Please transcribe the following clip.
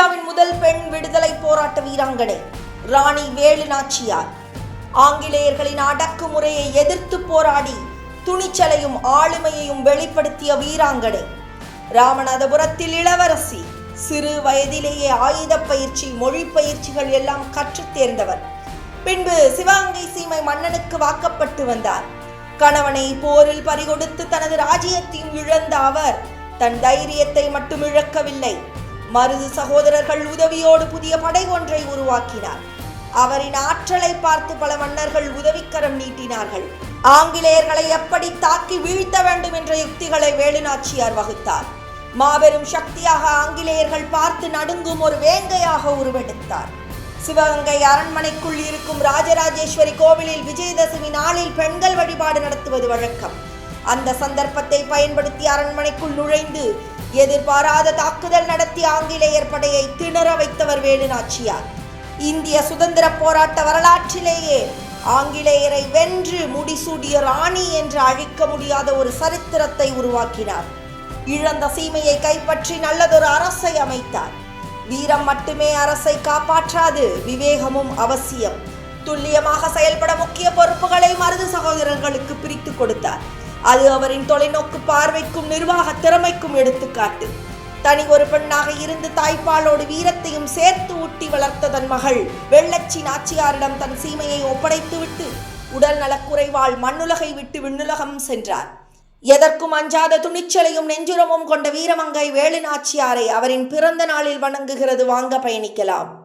இந்தியாவின் முதல் பெண் விடுதலை போராட்ட வீராங்கனை ராணி வேலு நாச்சியார் ஆங்கிலேயர்களின் அடக்குமுறையை எதிர்த்து போராடி துணிச்சலையும் ஆளுமையையும் வெளிப்படுத்திய வீராங்கனை ராமநாதபுரத்தில் இளவரசி சிறு வயதிலேயே ஆயுத பயிற்சி மொழி பயிற்சிகள் எல்லாம் கற்றுத் தேர்ந்தவர். பின்பு சிவகங்கை சீமை மன்னனுக்கு வாக்கப்பட்டு வந்தார். கணவனை போரில் பறிகொடுத்து தனது ராஜ்யத்தையும் இழந்த அவர் தன் தைரியத்தை மட்டும் இழக்கவில்லை. மருது சகோதரர்கள் உதவியோடு புதிய படை ஒன்றை உருவாக்கினார். அவரின் ஆற்றலை பார்த்து பல மன்னர்கள் உதவிக்கரம் நீட்டினார்கள். ஆங்கிலேயர்களை எப்படி தாக்கி வீழ்த்த வேண்டும் என்ற யுக்திகளை வேலுநாச்சியார் வகுத்தார். மாபெரும் சக்தியாக ஆங்கிலேயர்கள் பார்த்து நடுங்கும் ஒரு வேங்கையாக உருவெடுத்தார். சிவகங்கை அரண்மனைக்குள் இருக்கும் ராஜராஜேஸ்வரி கோவிலில் விஜயதசமி நாளில் பெண்கள் வழிபாடு நடத்துவது வழக்கம். அந்த சந்தர்ப்பத்தை பயன்படுத்தி அரண்மனைக்குள் நுழைந்து எதிர்பாராத தாக்குதல் நடத்தி ஆங்கிலேயர் படையை திணற வைத்தவர் வேலுநாச்சியார். இந்திய சுதந்திர போராட்ட வரலாற்றிலேயே ஆங்கிலேயரை வென்று முடிசூடிய ராணி என்று அழிக்க முடியாத ஒரு சரித்திரத்தை உருவாக்கினார். இழந்த சீமையை கைப்பற்றி நல்லதொரு அரசை அமைத்தார். வீரம் மட்டுமே அரசை காப்பாற்றாது விவேகமும் அவசியம். துல்லியமாக செயல்பட முக்கிய பொறுப்புகளை மருது சகோதரர்களுக்கு பிரித்து கொடுத்தார். அது அவரின் தொலைநோக்கு பார்வைக்கும் நிர்வாக திறமைக்கும் எடுத்துக்காட்டு. தனி ஒரு பெண்ணாக இருந்து தாய்ப்பாலோடு வீரத்தையும் சேர்த்து ஊட்டி வளர்த்த தன் மகள் வெள்ளச்சி நாச்சியாரிடம் தன் சீமையை ஒப்படைத்துவிட்டு உடல் நலக்குறைவால் மண்ணுலகை விட்டு விண்ணுலகம் சென்றார். எதற்கும் அஞ்சாத துணிச்சலையும் நெஞ்சுரமும் கொண்ட வீரமங்கை வேலு நாச்சியாரை அவரின் பிறந்த நாளில் வணங்குகிறது வாங்க பயணிக்கலாம்.